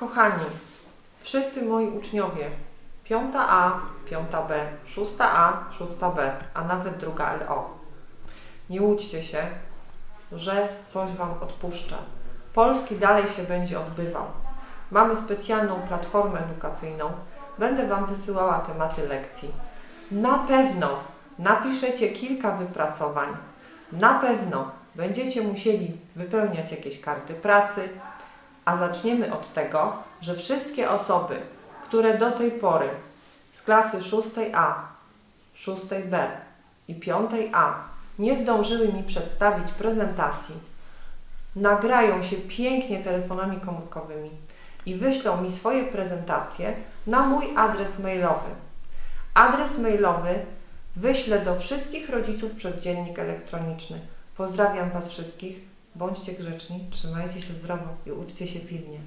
Kochani, wszyscy moi uczniowie, 5A, 5B, 6A, 6B, a nawet druga LO. Nie łudźcie się, że coś Wam odpuszczę. Polski dalej się będzie odbywał. Mamy specjalną platformę edukacyjną. Będę Wam wysyłała tematy lekcji. Na pewno napiszecie kilka wypracowań. Na pewno będziecie musieli wypełniać jakieś karty pracy, a zaczniemy od tego, że wszystkie osoby, które do tej pory z klasy 6A, 6B i 5A nie zdążyły mi przedstawić prezentacji, nagrają się pięknie telefonami komórkowymi i wyślą mi swoje prezentacje na mój adres mailowy. Adres mailowy wyślę do wszystkich rodziców przez dziennik elektroniczny. Pozdrawiam Was wszystkich. Bądźcie grzeczni, trzymajcie się zdrowo i uczcie się pilnie.